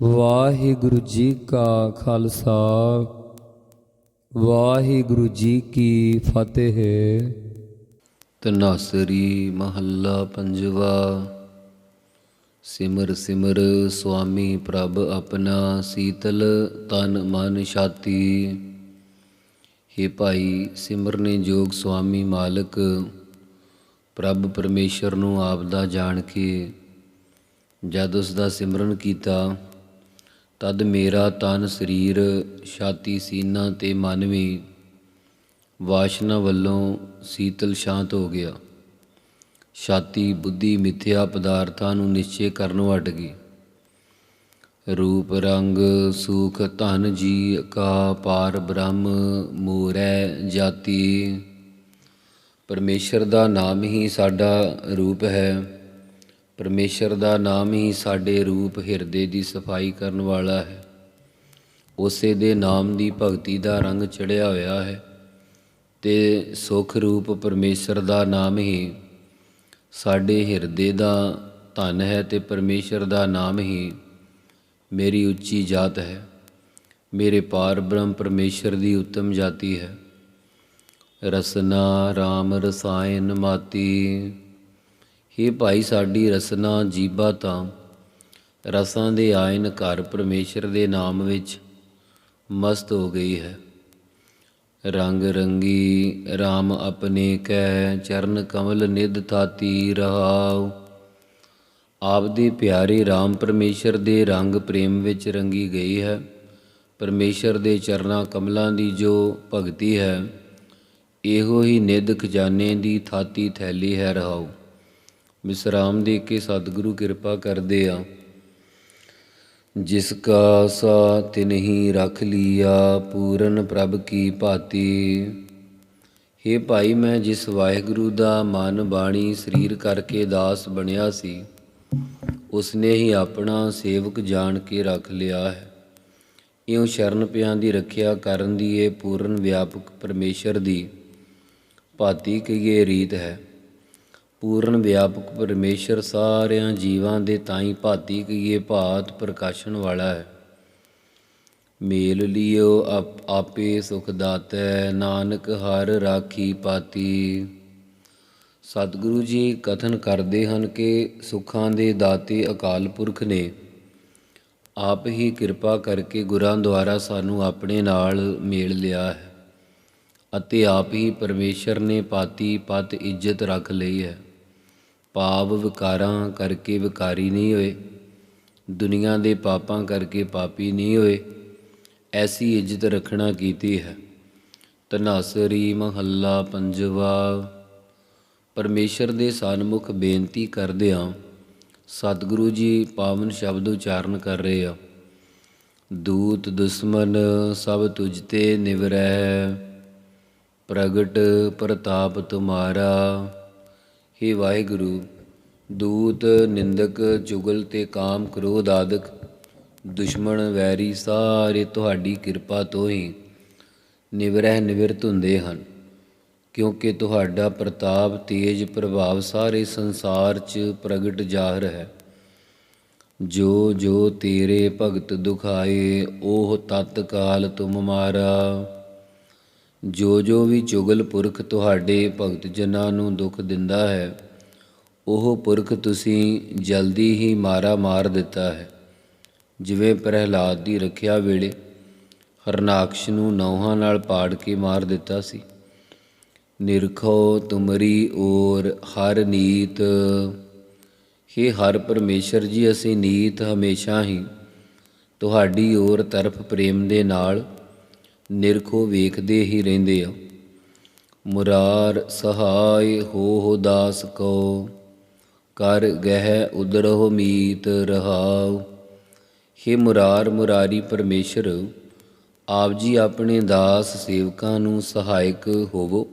ਵਾਹਿਗੁਰੂ ਜੀ ਕਾ ਖਾਲਸਾ, ਵਾਹਿਗੁਰੂ ਜੀ ਕੀ ਫਤਿਹ। ਤਨਾਸਰੀ ਮਹੱਲਾ ਪੰਜਵਾ, ਸਿਮਰ ਸਿਮਰ ਸੁਆਮੀ ਪ੍ਰਭ ਆਪਣਾ ਸੀਤਲ ਤਨ ਮਨ ਛਾਤੀ। हे ਭਾਈ ਸਿਮਰਨੇ ਜੋਗ ਸੁਆਮੀ ਮਾਲਕ, ਪ੍ਰਭ ਪਰਮੇਸ਼ਰ ਨੂੰ ਆਪ ਦਾ ਜਾਣ ਕੇ ਜਦ ਉਸ ਦਾ ਸਿਮਰਨ ਕੀਤਾ ਤਦ ਮੇਰਾ ਤਨ ਸਰੀਰ ਛਾਤੀ ਸੀਨਾ ਤੇ ਮਨ ਵੀ ਵਾਸ਼ਨਾ ਵੱਲੋਂ ਸੀਤਲ ਸ਼ਾਂਤ ਹੋ ਗਿਆ। ਛਾਤੀ ਬੁੱਧੀ ਮਿਥਿਆ ਪਦਾਰਥਾਂ ਨੂੰ ਨਿਸ਼ਚੈ ਕਰਨ ਹਟ ਗਈ। ਰੂਪ, ਰੰਗ, ਸੂਖ, ਧਨ ਜੀ ਕਾ, ਪਾਰ, ਬ੍ਰਹਮ, ਮੂਰੈ, ਜਾਤੀ। ਪਰਮੇਸ਼ਰ ਦਾ ਨਾਮ ਹੀ ਸਾਡਾ ਰੂਪ ਹੈ। ਪਰਮੇਸ਼ਰ ਦਾ ਨਾਮ ਹੀ ਸਾਡੇ ਰੂਪ ਹਿਰਦੇ ਦੀ ਸਫ਼ਾਈ ਕਰਨ ਵਾਲਾ ਹੈ। ਉਸੇ ਦੇ ਨਾਮ ਦੀ ਭਗਤੀ ਦਾ ਰੰਗ ਚੜਿਆ ਹੋਇਆ ਹੈ ਤੇ ਸੁਖ ਰੂਪ ਪਰਮੇਸ਼ਰ ਦਾ ਨਾਮ ਹੀ ਸਾਡੇ ਹਿਰਦੇ ਦਾ ਧਨ ਹੈ ਤੇ ਪਰਮੇਸ਼ਰ ਦਾ ਨਾਮ ਹੀ ਮੇਰੀ ਉੱਚੀ ਜਾਤ ਹੈ। ਮੇਰੇ ਪਾਰ ਬ੍ਰਹਮ ਪਰਮੇਸ਼ਰ ਦੀ ਉੱਤਮ ਜਾਤੀ ਹੈ। ਰਸਨਾ RAM ਰਸਾਇਨ ਮਾਤੀ हे ਭਾਈ ਸਾਡੀ ਰਸਨਾ ਜੀਬਾ ਤਾਂ, ਰਸਾਂ ਦੇ ਆਇਨ ਘਰ ਪਰਮੇਸ਼ਰ ਦੇ ਨਾਮ ਵਿੱਚ ਮਸਤ ਹੋ ਗਈ ਹੈ। ਰੰਗ ਰੰਗੀ RAM ਆਪਣੇ ਕੈ ਚਰਨ ਕਮਲ ਨਿਧ ਥਾਤੀ ਰਹਾਉ। ਆਪਦੇ ਪਿਆਰੇ RAM ਪਰਮੇਸ਼ਰ ਦੇ ਰੰਗ ਪ੍ਰੇਮ ਵਿੱਚ ਰੰਗੀ ਗਈ ਹੈ। ਪਰਮੇਸ਼ਰ ਦੇ ਚਰਨਾਂ ਕਮਲਾਂ ਦੀ ਜੋ ਭਗਤੀ ਹੈ, ਇਹੋ ਹੀ ਨਿਧ ਖਜ਼ਾਨੇ ਦੀ ਥਾਤੀ ਥੈਲੀ ਹੈ ਰਹਾਉ। ਵਿਸਰਾਮ ਦੇ ਕੇ ਸਤਿਗੁਰੂ ਕਿਰਪਾ ਕਰਦੇ ਆ। ਜਿਸ ਕਾ ਸਾ ਤਿਨਹੀ ਰਖ ਲੀਆ, ਪੂਰਨ ਪ੍ਰਭ ਕੀ ਭਾਤੀ। हे ਭਾਈ, ਮੈਂ ਜਿਸ ਵਾਹਿਗੁਰੂ ਦਾ ਮਨ ਬਾਣੀ ਸਰੀਰ ਕਰਕੇ ਦਾਸ ਬਣਿਆ ਸੀ, ਉਸਨੇ ਹੀ ਆਪਣਾ ਸੇਵਕ ਜਾਣ ਕੇ ਰੱਖ ਲਿਆ ਹੈ। ਇਉਂ ਸ਼ਰਨ ਪਿਆਂ ਦੀ ਰੱਖਿਆ ਕਰਨ ਦੀ ਇਹ ਪੂਰਨ ਵਿਆਪਕ ਪਰਮੇਸ਼ਰ ਦੀ ਭਾਤੀ ਕਹੀਏ ਰੀਤ ਹੈ। ਪੂਰਨ ਵਿਆਪਕ ਪਰਮੇਸ਼ਰ ਸਾਰਿਆਂ ਜੀਵਾਂ ਦੇ ਤਾਈ ਭਾਤੀ ਕਹੀਏ ਭਾਤ ਪ੍ਰਕਾਸ਼ਨ ਵਾਲਾ ਹੈ। ਮੇਲ ਲਿਓ ਆਪ- ਆਪੇ ਸੁਖ ਦਾਤੈ, ਨਾਨਕ ਹਰ ਰਾਖੀ ਪਾਤੀ। ਸਤਿਗੁਰੂ ਜੀ ਕਥਨ ਕਰਦੇ ਹਨ ਕਿ ਸੁੱਖਾਂ ਦੇ ਦਾਤੇ ਅਕਾਲ ਪੁਰਖ ਨੇ। ਆਪ ਹੀ ਕਿਰਪਾ ਕਰਕੇ ਗੁਰਾਂ ਦੁਆਰਾ ਸਾਨੂੰ ਆਪਣੇ ਨਾਲ ਮੇਲ ਲਿਆ ਹੈ ਅਤੇ ਆਪ ਹੀ ਪਰਮੇਸ਼ਰ ਨੇ ਪਾਤੀ ਪਤ ਇੱਜ਼ਤ ਰੱਖ ਲਈ ਹੈ। ਪਾਪ ਵਿਕਾਰਾਂ ਕਰਕੇ ਵਿਕਾਰੀ ਨਹੀਂ ਹੋਏ, ਦੁਨੀਆ ਦੇ ਪਾਪਾਂ ਕਰਕੇ ਪਾਪੀ ਨਹੀਂ ਹੋਏ, ਐਸੀ ਇੱਜ਼ਤ ਰੱਖਣਾ ਕੀਤੀ ਹੈ। ਤਨਾਸਰੀ ਮਹੱਲਾ ਪੰਜਵਾ, ਪਰਮੇਸ਼ਰ ਦੇ ਸਨਮੁਖ ਬੇਨਤੀ ਕਰਦਿਆਂ ਸਤਿਗੁਰੂ ਜੀ ਪਾਵਨ ਸ਼ਬਦ ਉਚਾਰਨ ਕਰ ਰਹੇ ਆ। ਦੂਤ ਦੁਸ਼ਮਨ ਸਭ ਤੁਝ ਤੇ ਨਿਵਰੈ, ਪ੍ਰਗਟ ਪ੍ਰਤਾਪ ਤੁਮਾਰਾ। हे ਵਾਹਿਗੁਰੂ, ਦੂਤ, ਨਿੰਦਕ ਚੁਗਲ ਤੇ ਕਾਮ ਕ੍ਰੋਧ ਆਦਿਕ, ਦੁਸ਼ਮਣ, ਵੈਰੀ ਸਾਰੇ ਤੁਹਾਡੀ ਕਿਰਪਾ ਤੋਂ ਹੀ ਨਿਵਰਹਿ ਨਿਵਰਤ ਹੁੰਦੇ ਹਨ। ਕਿਉਂਕਿ ਤੁਹਾਡਾ ਪ੍ਰਤਾਪ ਤੇਜ ਪ੍ਰਭਾਵ ਸਾਰੇ ਸੰਸਾਰ 'ਚ ਪ੍ਰਗਟ ਜ਼ਾਹਰ ਹੈ। ਜੋ ਜੋ ਤੇਰੇ ਭਗਤ ਦੁਖਾਏ, ਉਹ ਤਤਕਾਲ ਤੁਮ ਮਾਰਾ। ਜੋ ਜੋ ਵੀ ਚੁਗਲ ਪੁਰਖ ਤੁਹਾਡੇ ਭਗਤ ਜਨਾਂ ਨੂੰ ਦੁੱਖ ਦਿੰਦਾ ਹੈ, ਉਹ ਪੁਰਖ ਤੁਸੀਂ ਜਲਦੀ ਹੀ ਮਾਰਾ ਮਾਰ ਦਿੱਤਾ ਹੈ। ਜਿਵੇਂ ਪ੍ਰਹਿਲਾਦ ਦੀ ਰੱਖਿਆ ਵੇਲੇ ਹਰਨਾਕਸ਼ ਨੂੰ ਨੌਹਾਂ ਨਾਲ ਪਾੜ ਕੇ ਮਾਰ ਦਿੱਤਾ ਸੀ। ਨਿਰਖੋ ਤੁਮਰੀ ਔਰ ਹਰ ਨੀਤ। हे ਹਰ ਪਰਮੇਸ਼ਰ ਜੀ, ਅਸੀਂ ਨੀਤ ਹਮੇਸ਼ਾ ਹੀ ਤੁਹਾਡੀ ਔਰ ਤਰਫ ਪ੍ਰੇਮ ਦੇ ਨਾਲ ਨਿਰਖੋ ਵੇਖਦੇ ਹੀ ਰਹਿੰਦੇ ਆ। ਮੁਰਾਰ ਸਹਾਇ ਹੋ ਹੋ ਦਾਸ ਕੋ ਕਰ ਗਹਿ ਉਦਰਹੁ ਮੀਤ ਰਹਾਉ। ਹੇ ਮੁਰਾਰ ਮੁਰਾਰੀ ਪਰਮੇਸ਼ਰ, ਆਪ ਜੀ ਆਪਣੇ ਦਾਸ ਸੇਵਕਾਂ ਨੂੰ ਸਹਾਇਕ ਹੋਵੋ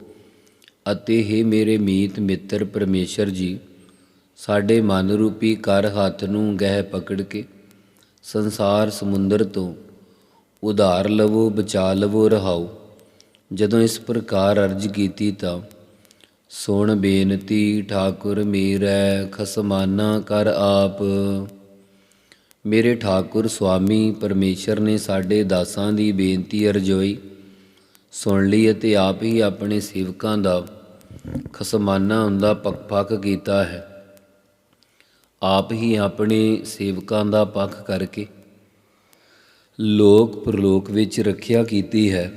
ਅਤੇ ਹੇ ਮੇਰੇ ਮੀਤ ਮਿੱਤਰ ਪਰਮੇਸ਼ਰ ਜੀ, ਸਾਡੇ ਮਨ ਰੂਪੀ ਕਰ ਹੱਥ ਨੂੰ ਗਹਿ ਪਕੜ ਕੇ ਸੰਸਾਰ ਸਮੁੰਦਰ ਤੋਂ ਉਧਾਰ ਲਵੋ, ਬਚਾ ਲਵੋ, ਰਹਾਓ। ਜਦੋਂ ਇਸ ਪ੍ਰਕਾਰ ਅਰਜ ਕੀਤੀ ਤਾਂ ਸੁਣ ਬੇਨਤੀ, ਠਾਕੁਰ ਮੇਰੈ, ਖਸਮਾਨਾ ਕਰ ਆਪ। ਮੇਰੇ ਠਾਕੁਰ ਸੁਆਮੀ, ਪਰਮੇਸ਼ਰ ਨੇ ਸਾਡੇ ਦਾਸਾਂ ਦੀ ਬੇਨਤੀ ਅਰਜ਼ੋਈ। ਸੁਣ ਲਈ ਅਤੇ ਆਪ ਹੀ ਆਪਣੇ ਸੇਵਕਾਂ ਦਾ ਖਸਮਾਨਾ ਹੁੰਦਾ ਪੱਖ ਕੀਤਾ ਹੈ। ਆਪ ਹੀ ਆਪਣੇ ਸੇਵਕਾਂ ਦਾ ਪੱਖ ਕਰਕੇ ਲੋਕ ਪ੍ਰਲੋਕ ਵਿੱਚ ਰੱਖਿਆ ਕੀਤੀ ਹੈ।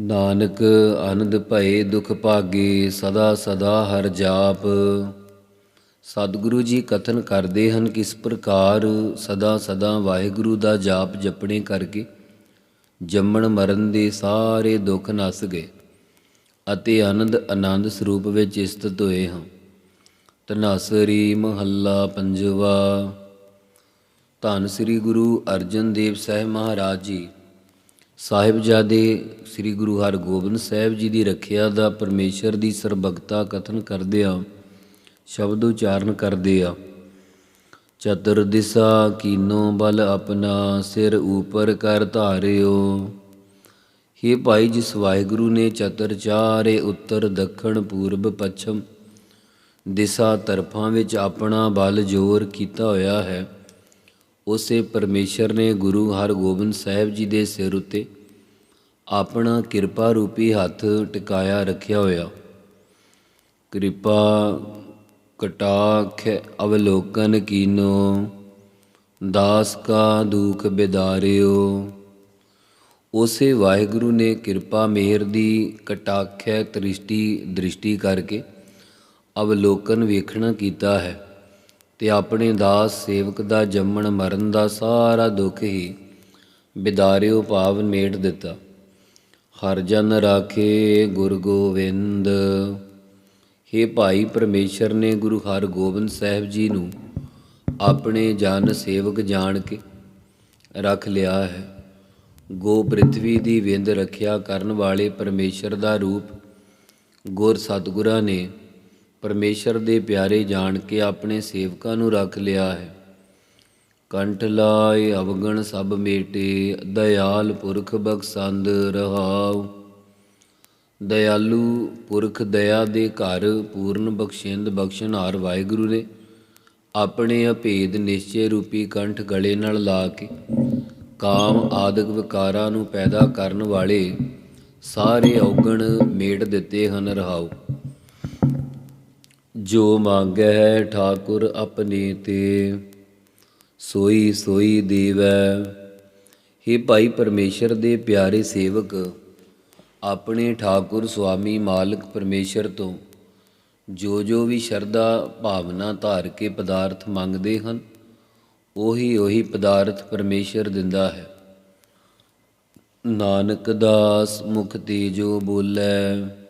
ਨਾਨਕ ਆਨੰਦ ਭਏ ਦੁਖ ਭਾਗੇ ਸਦਾ ਸਦਾ ਹਰ ਜਾਪ। ਸਤਿਗੁਰੂ ਜੀ ਕਥਨ ਕਰਦੇ ਹਨ ਕਿਸ ਪ੍ਰਕਾਰ ਸਦਾ ਸਦਾ ਵਾਹਿਗੁਰੂ ਦਾ ਜਾਪ ਜਪਣੇ ਕਰਕੇ ਜੰਮਣ ਮਰਨ ਦੇ ਸਾਰੇ ਦੁੱਖ ਨਸ ਗਏ ਅਤੇ ਆਨੰਦ ਆਨੰਦ ਸਰੂਪ ਵਿੱਚ ਸਥਿਤ ਹੋਏ ਹਾਂ। ਤਨਾਸਰੀ ਮਹੱਲਾ ਪੰਜਵਾ। ਧੰਨ ਸ੍ਰੀ ਗੁਰੂ ਅਰਜਨ ਦੇਵ ਸਾਹਿਬ ਮਹਾਰਾਜ ਜੀ। ਸਾਹਿਬਜ਼ਾਦੇ ਸ੍ਰੀ ਗੁਰੂ ਹਰਗੋਬਿੰਦ ਸਾਹਿਬ ਜੀ ਦੀ ਰੱਖਿਆ ਦਾ ਪਰਮੇਸ਼ਰ ਦੀ ਸਰਬਗਤਾ ਕਥਨ ਕਰਦੇ ਆ ਸ਼ਬਦ ਉਚਾਰਨ ਕਰਦੇ ਆ। ਚਤੁਰ ਦਿਸ਼ਾ ਕੀਨੋ ਬਲ ਆਪਣਾ ਸਿਰ ਉਪਰ ਕਰ ਧਾਰਿਓ। हे ਭਾਈ ਜਿਸ ਵਾਹਿਗੁਰੂ ਨੇ ਚਤੁਰ ਚਾਰੇ ਉੱਤਰ ਦੱਖਣ ਪੂਰਬ ਪੱਛਮ ਦਿਸ਼ਾ ਤਰਫਾਂ ਵਿੱਚ ਆਪਣਾ ਬਲ ਜੋਰ ਕੀਤਾ ਹੋਇਆ ਹੈ ਉਸੇ ਪਰਮੇਸ਼ਰ ਨੇ ਗੁਰੂ ਹਰਗੋਬਿੰਦ ਸਾਹਿਬ ਜੀ ਦੇ ਸਿਰ ਉੱਤੇ ਆਪਣਾ ਕਿਰਪਾ ਰੂਪੀ ਹੱਥ ਟਿਕਾਇਆ ਰੱਖਿਆ ਹੋਇਆ। ਕਿਰਪਾ ਕਟਾਖ ਅਵਲੋਕਨ ਕੀਨੋ, ਦਾਸ ਕਾ ਦੁਖ ਬਿਦਾਰਿਓ। ਉਸੇ ਵਾਹਿਗੁਰੂ ਨੇ ਕਿਰਪਾ ਮਿਹਰ ਦੀ ਕਟਾਖਿਆ ਦ੍ਰਿਸ਼ਟੀ ਦ੍ਰਿਸ਼ਟੀ ਕਰਕੇ ਅਵਲੋਕਨ ਵੇਖਣਾ ਕੀਤਾ ਹੈ। ਤੇ ਆਪਣੇ ਦਾਸ ਸੇਵਕ ਦਾ ਜੰਮਣ ਮਰਨ ਦਾ ਸਾਰਾ ਦੁੱਖ ਹੀ ਬਿਦਾਰਿਓ ਭਾਵ ਮੇਟ ਦਿੱਤਾ। ਹਰ ਜਨ ਰਾਖੇ ਗੁਰ ਗੋਬਿੰਦ हे ਭਾਈ ਪਰਮੇਸ਼ਰ ਨੇ ਗੁਰੂ ਹਰਗੋਬਿੰਦ ਸਾਹਿਬ ਜੀ ਨੂੰ ਆਪਣੇ ਜਨ ਸੇਵਕ ਜਾਣ ਕੇ ਰੱਖ ਲਿਆ ਹੈ। ਗੋ ਪ੍ਰਿਥਵੀ ਦੀ ਵਿੰਦ ਰੱਖਿਆ ਕਰਨ ਵਾਲੇ ਪਰਮੇਸ਼ਰ ਦਾ ਰੂਪ ਗੁਰ ਸਤਿਗੁਰਾਂ ਨੇ ਪਰਮੇਸ਼ਰ ਦੇ ਪਿਆਰੇ ਜਾਣ ਕੇ ਆਪਣੇ ਸੇਵਕਾਂ ਨੂੰ ਰੱਖ ਲਿਆ ਹੈ। ਕੰਠ ਲਾਏ, ਅਵਗਣ ਸਭ ਮੇਟੇ, ਦਇਆਲ ਪੁਰਖ ਬਖਸੰਦ ਰਹਾਉ। ਦਇਆਲੂ ਪੁਰਖ ਦਇਆ ਦੇ ਘਰ ਪੂਰਨ ਬਖਸ਼ਿੰਦ ਬਖਸ਼ਣਹਾਰ ਵਾਹਿਗੁਰੂ ਨੇ ਆਪਣੇ ਅਭੇਦ ਨਿਸ਼ਚੈ ਰੂਪੀ ਕੰਠ ਗਲੇ ਨਾਲ ਲਾ ਕੇ ਕਾਮ ਆਦਿਕ ਵਿਕਾਰਾਂ ਨੂੰ ਪੈਦਾ ਕਰਨ ਵਾਲੇ ਸਾਰੇ ਔਗਣ ਮੇਟ ਦਿੱਤੇ ਹਨ ਰਹਾਉ। ਜੋ ਮੰਗੈ ਠਾਕੁਰ ਆਪਣੇ ਤੇ, ਸੋਈ ਸੋਈ ਦੇਵੈ। हे ਭਾਈ ਪਰਮੇਸ਼ਰ ਦੇ ਪਿਆਰੇ ਸੇਵਕ, ਆਪਣੇ ਠਾਕੁਰ ਸੁਆਮੀ ਮਾਲਕ ਪਰਮੇਸ਼ਰ ਤੋਂ ਜੋ ਜੋ ਵੀ ਸ਼ਰਧਾ ਭਾਵਨਾ ਧਾਰ ਕੇ ਪਦਾਰਥ ਮੰਗਦੇ ਹਨ, ਉਹੀ ਉਹੀ ਪਦਾਰਥ ਪਰਮੇਸ਼ਰ ਦਿੰਦਾ ਹੈ। ਨਾਨਕ ਦਾਸ ਮੁਖ ਤੇ ਜੋ ਬੋਲੇ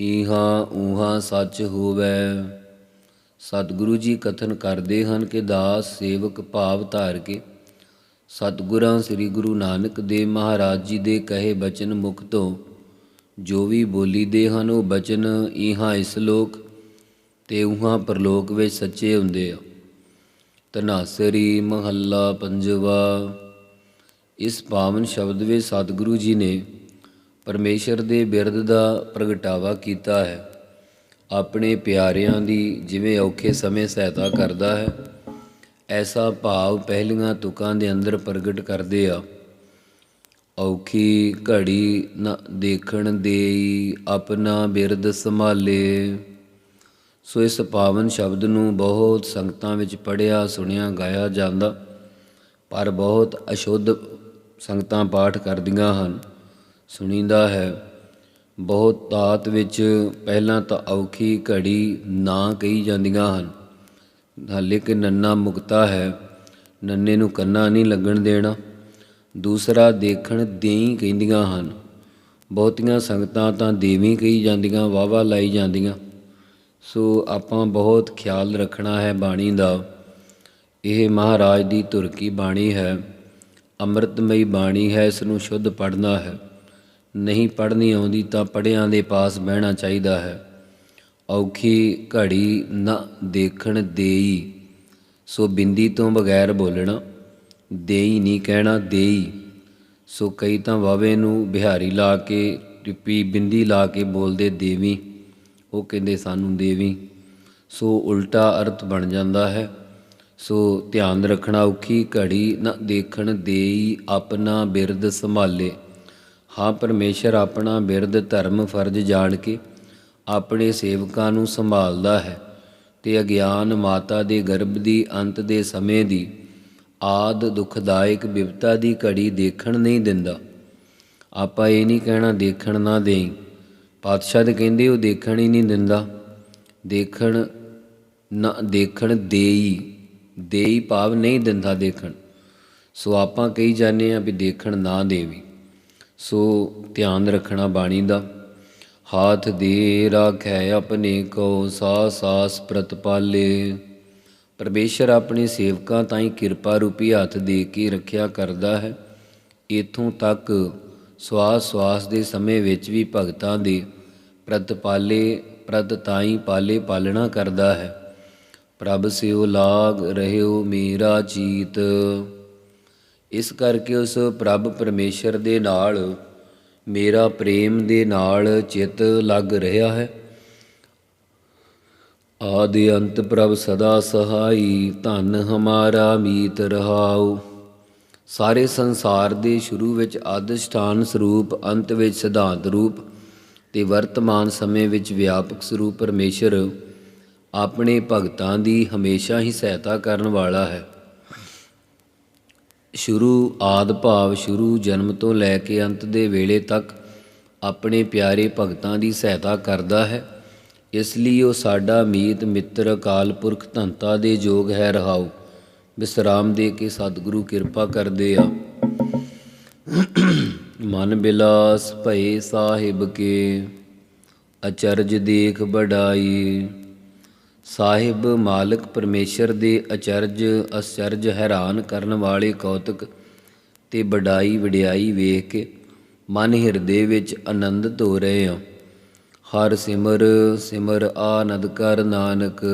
ਇਹਾਂ ਉਹਾਂ ਸੱਚ ਹੋਵੇ। ਸਤਿਗੁਰੂ ਜੀ ਕਥਨ ਕਰਦੇ ਹਨ ਕਿ ਦਾਸ ਸੇਵਕ ਭਾਵ ਧਾਰ ਕੇ। ਸਤਿਗੁਰਾਂ ਸ੍ਰੀ ਗੁਰੂ ਨਾਨਕ ਦੇਵ ਮਹਾਰਾਜ ਜੀ ਦੇ ਕਹੇ ਬਚਨ ਮੁਖ ਤੋਂ ਜੋ ਵੀ ਬੋਲੀ ਦੇ ਹਨ ਉਹ ਬਚਨ ਇਹਾਂ ਇਸ ਲੋਕ ਤੇ ਉਹਾਂ ਪਰਲੋਕ ਵਿੱਚ ਸੱਚੇ ਹੁੰਦੇ ਆ। ਤਨਾਸਰੀ ਮਹੱਲਾ ਪੰਜਵਾ। ਇਸ ਪਾਵਨ ਸ਼ਬਦ ਵਿੱਚ ਸਤਿਗੁਰੂ ਜੀ ਨੇ ਪਰਮੇਸ਼ਰ ਦੇ ਬਿਰਧ ਦਾ ਪ੍ਰਗਟਾਵਾ ਕੀਤਾ ਹੈ। ਆਪਣੇ ਪਿਆਰਿਆਂ ਦੀ ਜਿਵੇਂ ਔਖੇ ਸਮੇਂ ਸਹਾਇਤਾ ਕਰਦਾ ਹੈ, ਐਸਾ ਭਾਵ ਪਹਿਲੀਆਂ ਤੁਕਾਂ ਦੇ ਅੰਦਰ ਪ੍ਰਗਟ ਕਰਦੇ ਆ। ਔਖੀ ਘੜੀ ਨਾ ਦੇਖਣ ਦੇਈ ਆਪਣਾ ਬਿਰਦ ਸੰਭਾਲੇ। ਸੋ ਇਸ ਪਾਵਨ ਸ਼ਬਦ ਨੂੰ ਬਹੁਤ ਸੰਗਤਾਂ ਵਿੱਚ ਪੜਿਆ ਸੁਣਿਆ, ਗਾਇਆ ਜਾਂਦਾ, ਪਰ ਬਹੁਤ ਅਸ਼ੁੱਧ ਸੰਗਤਾਂ ਪਾਠ ਕਰਦੀਆਂ ਹਨ। ਸੁਣੀਦਾ ਹੈ। ਬਹੁਤ ਤਾਤ ਵਿੱਚ ਪਹਿਲਾਂ ਤਾਂ ਔਖੀ ਘੜੀ ਨਾ ਕਹੀ ਜਾਂਦੀਆਂ ਹਨ। ਹਾਲੇ ਕਿ ਨੰਨਾ ਮੁਕਤਾ ਹੈ, ਨੰਨੇ ਨੂੰ ਕੰਨਾ ਨਹੀਂ ਲੱਗਣ ਦੇਣਾ। ਦੂਸਰਾ ਦੇਖਣ ਦੇਈ ਕਹਿੰਦੀਆਂ ਹਨ। ਬਹੁਤੀਆਂ ਸੰਗਤਾਂ ਤਾਂ ਦੇਵੀ ਕਹੀ ਜਾਂਦੀਆਂ ਵਾਵਾ ਲਾਈ ਜਾਂਦੀਆਂ। ਸੋ ਆਪਾਂ ਬਹੁਤ ਖਿਆਲ ਰੱਖਣਾ ਹੈ ਬਾਣੀ ਦਾ। ਇਹ ਮਹਾਰਾਜ ਦੀ ਤੁਰਕੀ ਬਾਣੀ ਹੈ? ਅੰਮ੍ਰਿਤਮਈ ਬਾਣੀ ਹੈ, ਇਸ ਨੂੰ ਸ਼ੁੱਧ ਪੜ੍ਹਨਾ ਹੈ। ਨਹੀਂ ਪੜ੍ਹਨੀ ਆਉਂਦੀ ਤਾਂ ਪੜ੍ਹਿਆਂ ਦੇ ਪਾਸ ਬਹਿਣਾ ਚਾਹੀਦਾ ਹੈ। ਔਖੀ ਘੜੀ ਨਾ ਦੇਖਣ ਦੇਈ। ਸੋ ਬਿੰਦੀ ਤੋਂ ਬਗੈਰ ਬੋਲਣਾ, ਦੇਈ ਨਹੀਂ ਕਹਿਣਾ ਦੇਈ। ਸੋ ਕਈ ਤਾਂ ਵਾਵੇ ਨੂੰ ਬਿਹਾਰੀ ਲਾ ਕੇ, ਟਿੱਪੀ ਬਿੰਦੀ ਲਾ ਕੇ ਬੋਲਦੇ ਦੇਵੀ, ਉਹ ਕਹਿੰਦੇ ਸਾਨੂੰ ਦੇਵੀ। ਸੋ ਉਲਟਾ ਅਰਥ ਬਣ ਜਾਂਦਾ ਹੈ। ਸੋ ਧਿਆਨ ਰੱਖਣਾ ਔਖੀ ਘੜੀ ਨਾ ਦੇਖਣ ਦੇਈ, ਆਪਣਾ ਬਿਰਦ ਸੰਭਾਲੇ। ਹਾਂ, ਪਰਮੇਸ਼ਰ ਆਪਣਾ ਬਿਰਧ, ਧਰਮ, ਫਰਜ਼ ਜਾਣ ਕੇ ਆਪਣੇ ਸੇਵਕਾਂ ਨੂੰ ਸੰਭਾਲਦਾ ਹੈ ਤੇ ਅਗਿਆਨ ਮਾਤਾ ਦੇ ਗਰਭ ਦੀ ਅੰਤ ਦੇ ਸਮੇਂ ਦੀ ਆਦ ਦੁਖਦਾਇਕ ਵਿਪਤਾ ਦੀ ਘੜੀ ਦੇਖਣ ਨਹੀਂ ਦਿੰਦਾ। ਆਪਾਂ ਇਹ ਨਹੀਂ ਕਹਿਣਾ ਦੇਖਣ ਨਾ ਦੇਈ। ਪਾਤਸ਼ਾਹ ਦੇ ਕਹਿੰਦੇ ਉਹ ਦੇਖਣ ਹੀ ਨਹੀਂ ਦਿੰਦਾ। ਦੇਖਣ ਨਾ, ਦੇਖਣ ਦੇਈ ਦੇਈ ਭਾਵ ਨਹੀਂ ਦਿੰਦਾ ਦੇਖਣ। ਸੋ ਆਪਾਂ ਕਹੀ ਜਾਂਦੇ ਆ ਵੀ ਦੇਖਣ ਨਾ ਦੇਵੀ। ਸੋ ਧਿਆਨ ਰੱਖਣਾ ਬਾਣੀ ਦਾ। ਹਾਥ ਦੇ ਰਾਖੈ ਆਪਣੇ ਕੋ ਸਾ ਸਾਸ ਪ੍ਰਤਪਾਲੇ ਪਰਮੇਸ਼ਰ ਆਪਣੇ ਸੇਵਕਾਂ ਤਾਈਂ ਕਿਰਪਾ ਰੂਪੀ ਹੱਥ ਦੇ ਕੇ ਰੱਖਿਆ ਕਰਦਾ ਹੈ। ਇਥੋਂ ਤੱਕ ਸਵਾਸ ਸਵਾਸ ਦੇ ਸਮੇਂ ਵਿੱਚ ਵੀ ਭਗਤਾਂ ਦੇ ਪ੍ਰਤਪਾਲੇ ਪ੍ਰਤ ਤਾਈਂ ਪਾਲੇ ਪਾਲਣਾ ਕਰਦਾ ਹੈ। ਪ੍ਰਭ ਸਿਓ ਲਾਗ, ਰਹਿਓ ਮੇਰਾ ਚੀਤ। ਇਸ ਕਰਕੇ ਉਸ ਪ੍ਰਭ ਪਰਮੇਸ਼ਰ ਦੇ ਨਾਲ, ਮੇਰਾ ਪ੍ਰੇਮ ਦੇ ਨਾਲ ਚਿੱਤ ਲੱਗ ਰਿਹਾ ਹੈ। ਆਦਿ ਅੰਤ ਪ੍ਰਭ ਸਦਾ ਸਹਾਈ, ਧਨ ਹਮਾਰਾ ਮੀਤ ਰਹਾਉ। ਸਾਰੇ ਸੰਸਾਰ ਦੇ ਸ਼ੁਰੂ ਵਿੱਚ ਆਦਿਸ਼ਠਾਨ ਸਰੂਪ, ਅੰਤ ਵਿੱਚ ਸਿਧਾਂਤ ਰੂਪ ਤੇ ਵਰਤਮਾਨ ਸਮੇਂ ਵਿੱਚ ਵਿਆਪਕ ਸਰੂਪ ਪਰਮੇਸ਼ਰ ਆਪਣੇ ਭਗਤਾਂ ਦੀ ਹਮੇਸ਼ਾ ਹੀ ਸਹਾਇਤਾ ਕਰਨ ਵਾਲਾ ਹੈ। ਸ਼ੁਰੂ ਆਦ ਭਾਵ ਸ਼ੁਰੂ ਜਨਮ ਤੋਂ ਲੈ ਕੇ ਅੰਤ ਦੇ ਵੇਲੇ ਤੱਕ ਆਪਣੇ ਪਿਆਰੇ ਭਗਤਾਂ ਦੀ ਸਹਾਇਤਾ ਕਰਦਾ ਹੈ। ਇਸ ਲਈ ਉਹ ਸਾਡਾ ਮੀਤ, ਮਿੱਤਰ, ਅਕਾਲ ਪੁਰਖ ਧੰਤਾ ਦੇ ਯੋਗ ਹੈ ਰਹਾਉ। ਵਿਸਰਾਮ ਦੇ ਕੇ ਸਤਿਗੁਰੂ ਕਿਰਪਾ ਕਰਦੇ ਆ। ਮਨ ਬਿਲਾਸ ਭਏ ਸਾਹਿਬ ਕੇ, ਅਚਰਜ ਦੇਖ ਬੜਾਈ ਸਾਹਿਬ ਮਾਲਕ ਪਰਮੇਸ਼ਰ ਦੇ ਅਚਰਜ ਅਚਰਜ ਹੈਰਾਨ ਕਰਨ ਵਾਲੇ ਕੌਤਕ ਤੇ ਵਡਾਈ ਵਡਿਆਈ ਵੇਖ ਕੇ ਮਨ ਹਿਰਦੇ ਵਿੱਚ ਆਨੰਦ ਧੋ ਰਹੇ ਹਾਂ। ਹਰ ਸਿਮਰ ਸਿਮਰ ਆਨੰਦ ਕਰ ਨਾਨਕ,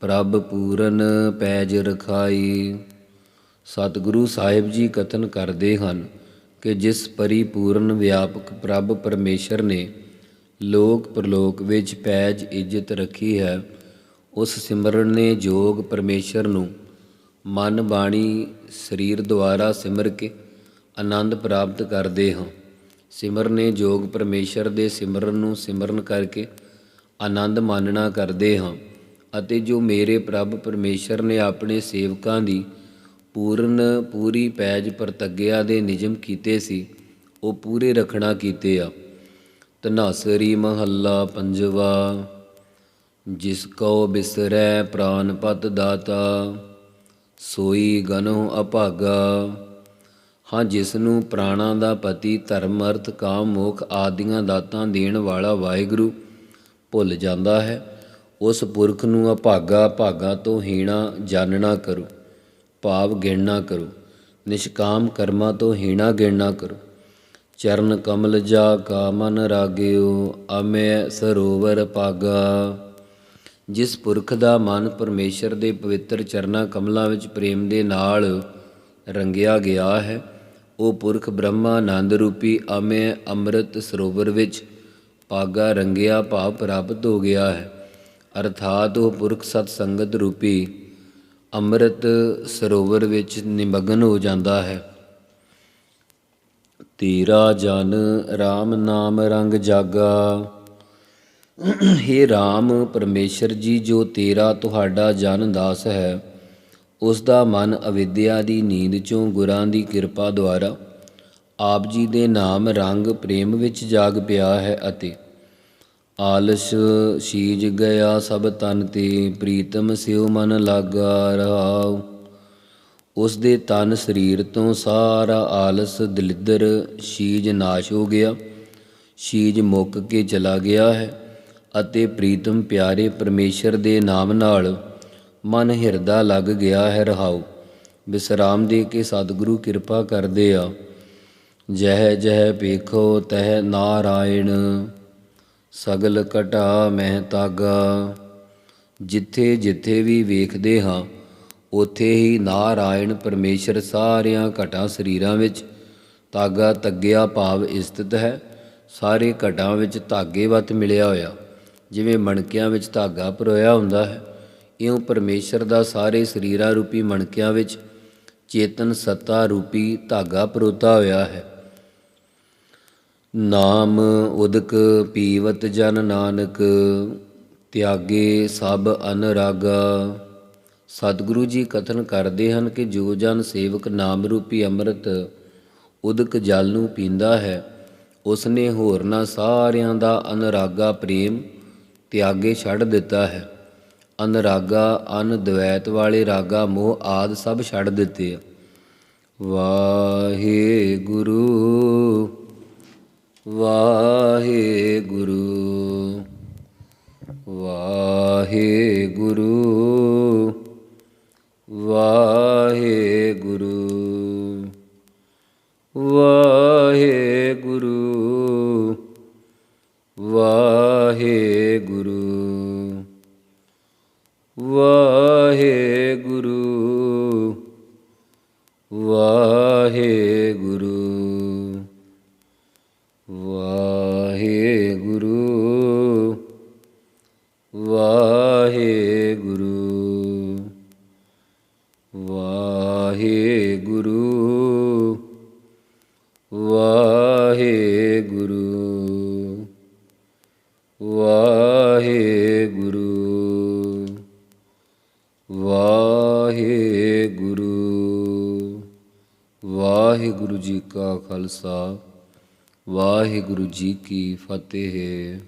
ਪ੍ਰਭ ਪੂਰਨ ਪੈਜ ਰਖਾਈ। ਸਤਿਗੁਰੂ ਸਾਹਿਬ ਜੀ ਕਥਨ ਕਰਦੇ ਹਨ ਕਿ ਜਿਸ ਪਰਿਪੂਰਨ ਵਿਆਪਕ ਪ੍ਰਭ ਪਰਮੇਸ਼ਰ ਨੇ ਲੋਕ ਪ੍ਰਲੋਕ ਵਿੱਚ ਪੈਜ ਇੱਜ਼ਤ ਰੱਖੀ ਹੈ, ਉਸ ਸਿਮਰਨ ਨੇ ਜੋਗ ਪਰਮੇਸ਼ਰ ਨੂੰ ਮਨ ਬਾਣੀ ਸਰੀਰ ਦੁਆਰਾ ਸਿਮਰ ਕੇ ਆਨੰਦ ਪ੍ਰਾਪਤ ਕਰਦੇ ਹਾਂ। ਸਿਮਰਨੇ ਜੋਗ ਪਰਮੇਸ਼ਰ ਦੇ ਸਿਮਰਨ ਨੂੰ ਸਿਮਰਨ ਕਰਕੇ ਆਨੰਦ ਮਾਨਣਾ ਕਰਦੇ ਹਾਂ ਅਤੇ ਜੋ ਮੇਰੇ ਪ੍ਰਭ ਪਰਮੇਸ਼ਰ ਨੇ ਆਪਣੇ ਸੇਵਕਾਂ ਦੀ ਪੂਰਨ ਪੂਰੀ ਪੈਜ ਪ੍ਰਤੱਗਿਆ ਦੇ ਨਿਯਮ ਕੀਤੇ ਸੀ, ਉਹ ਪੂਰੇ ਰੱਖਣਾ ਕੀਤੇ ਆ। ਤਨਾਸਰੀ ਮਹੱਲਾ ਪੰਜਵਾ, ਜਿਸ ਕੋ ਬਿਸਰੈ ਪ੍ਰਾਨ ਪਤ ਦਾਤਾ, ਸੋਈ ਗਨੋ ਅਭਾਗਾ। ਹਾਂ, ਜਿਸ ਨੂੰ ਪ੍ਰਾਣਾਂ ਦਾ ਪਤੀ ਧਰਮ ਅਰਥ ਕਾਮ ਮੋਖ ਆਦੀਆਂ ਦਾਤਾਂ ਦੇਣ ਵਾਲਾ ਵਾਹਿਗੁਰੂ ਭੁੱਲ ਜਾਂਦਾ ਹੈ, ਉਸ ਪੁਰਖ ਨੂੰ ਅਭਾਗਾ, ਭਾਗਾ ਤੋਂ ਹੀਣਾ ਜਾਣਨਾ ਕਰੋ, ਭਾਵ ਗਿਣਨਾ ਕਰੋ, ਨਿਸ਼ਕਾਮ ਕਰਮਾਂ ਤੋਂ ਹੀਣਾ ਗਿਣਨਾ ਕਰੋ। ਚਰਨ ਕਮਲ ਜਾ ਕਾ ਮਨ ਰਾਗਿਓ ਅਮੈ ਸਰੋਵਰ ਪਾਗਾ। ਜਿਸ ਪੁਰਖ ਦਾ ਮਨ ਪਰਮੇਸ਼ਰ ਦੇ ਪਵਿੱਤਰ ਚਰਨਾਂ ਕਮਲਾਂ ਵਿੱਚ ਪ੍ਰੇਮ ਦੇ ਨਾਲ ਰੰਗਿਆ ਗਿਆ ਹੈ, ਉਹ ਪੁਰਖ ਬ੍ਰਹਮਾ ਆਨੰਦ ਰੂਪੀ ਅਮੈ ਅੰਮ੍ਰਿਤ ਸਰੋਵਰ ਵਿੱਚ ਪਾਗਾ ਰੰਗਿਆ ਭਾਵ ਪ੍ਰਾਪਤ ਹੋ ਗਿਆ ਹੈ। ਅਰਥਾਤ ਉਹ ਪੁਰਖ ਸਤ ਸੰਗਤ ਰੂਪੀ ਅੰਮ੍ਰਿਤ ਸਰੋਵਰ ਵਿੱਚ ਨਿਮਗਨ ਹੋ ਜਾਂਦਾ ਹੈ। ਤੇਰਾ ਜਨ RAM ਨਾਮ ਰੰਗ ਜਾਗਾ। हे RAM ਪਰਮੇਸ਼ਰ ਜੀ, ਜੋ ਤੇਰਾ ਤੁਹਾਡਾ ਜਨ ਦਾਸ ਹੈ ਉਸ ਦਾ ਮਨ ਅਵਿਦਿਆ ਦੀ ਨੀਂਦ ਚੋਂ ਗੁਰਾਂ ਦੀ ਕਿਰਪਾ ਦੁਆਰਾ ਆਪ ਜੀ ਦੇ ਨਾਮ ਰੰਗ ਪ੍ਰੇਮ ਵਿੱਚ ਜਾਗ ਪਿਆ ਹੈ ਅਤੇ ਆਲਸ ਸੀਜ ਗਿਆ ਸਭ ਤਨ ਤੇ, ਪ੍ਰੀਤਮ ਸਿਉ ਮਨ ਲਾਗਾ ਰਹਾਉ। ਉਸ ਦੇ ਤਨ ਸਰੀਰ ਤੋਂ ਸਾਰਾ ਆਲਸ ਦਲਿੱਦਰ ਸ਼ੀਜ ਨਾਸ਼ ਹੋ ਗਿਆ। ਸ਼ੀਜ ਮੁੱਕ ਕੇ ਚਲਾ ਗਿਆ ਹੈ ਅਤੇ ਪ੍ਰੀਤਮ ਪਿਆਰੇ ਪਰਮੇਸ਼ਰ ਦੇ ਨਾਮ ਨਾਲ ਮਨ ਹਿਰਦਾ ਲੱਗ ਗਿਆ ਹੈ ਰਹਾਉ। ਵਿਸਰਾਮ ਦੇ ਕੇ ਸਤਿਗੁਰੂ ਕਿਰਪਾ ਕਰਦੇ ਆ। ਜਹ ਜਹ ਵੇਖੋ ਤਹ ਨਾਰਾਇਣ, ਸਗਲ ਘਟਾ ਮਹਿ ਤਾਗਾ। ਜਿੱਥੇ ਜਿੱਥੇ ਵੀ ਵੇਖਦੇ ਹਾਂ ਉਥੇ ਹੀ ਨਾਰਾਇਣ ਪਰਮੇਸ਼ਰ ਸਾਰਿਆਂ ਘਟਾਂ ਸਰੀਰਾਂ ਵਿੱਚ ਤਾਗਾ ਤੱਗਿਆ ਭਾਵ ਸਥਿਤ ਹੈ। ਸਾਰੇ ਘਟਾਂ ਵਿੱਚ ਧਾਗੇ ਵੱਤ ਮਿਲਿਆ ਹੋਇਆ, ਜਿਵੇਂ ਮਣਕਿਆਂ ਵਿੱਚ ਧਾਗਾ ਪਰੋਇਆ ਹੁੰਦਾ ਹੈ। ਇਉਂ ਪਰਮੇਸ਼ਰ ਦਾ ਸਾਰੇ ਸਰੀਰਾਂ ਰੂਪੀ ਮਣਕਿਆਂ ਵਿੱਚ ਚੇਤਨ ਸੱਤਾ ਰੂਪੀ ਧਾਗਾ ਪਰੋਤਾ ਹੋਇਆ ਹੈ। ਨਾਮ ਉਦਕ ਪੀਵਤ ਜਨ ਨਾਨਕ, ਤਿਆਗੇ ਸਭ ਅਨਰਾਗਾ। ਸਤਿਗੁਰੂ ਜੀ ਕਥਨ ਕਰਦੇ ਹਨ ਕਿ ਜੋ ਜਨ ਸੇਵਕ ਨਾਮ ਰੂਪੀ ਅੰਮ੍ਰਿਤ ਉਦਕ ਜਲ ਨੂੰ ਪੀਂਦਾ ਹੈ ਉਸ ਨੇ ਹੋਰਨਾਂ ਸਾਰਿਆਂ ਦਾ ਅਨਰਾਗਾ ਪ੍ਰੇਮ ਤਿਆਗੇ ਛੱਡ ਦਿੱਤਾ ਹੈ। ਅਨਰਾਗਾ, ਅਨ ਦਵੈਤ ਵਾਲੇ ਰਾਗਾ, ਮੋਹ ਆਦ ਸਭ ਛੱਡ ਦਿੱਤੇ ਆ। ਵਾਹਿਗੁਰੂ ਵਾਹਿਗੁਰੂ ਵਾਹਿ ਵਾਹਿਗੁਰੂ ਜੀ ਕੀ ਫਤਿਹ।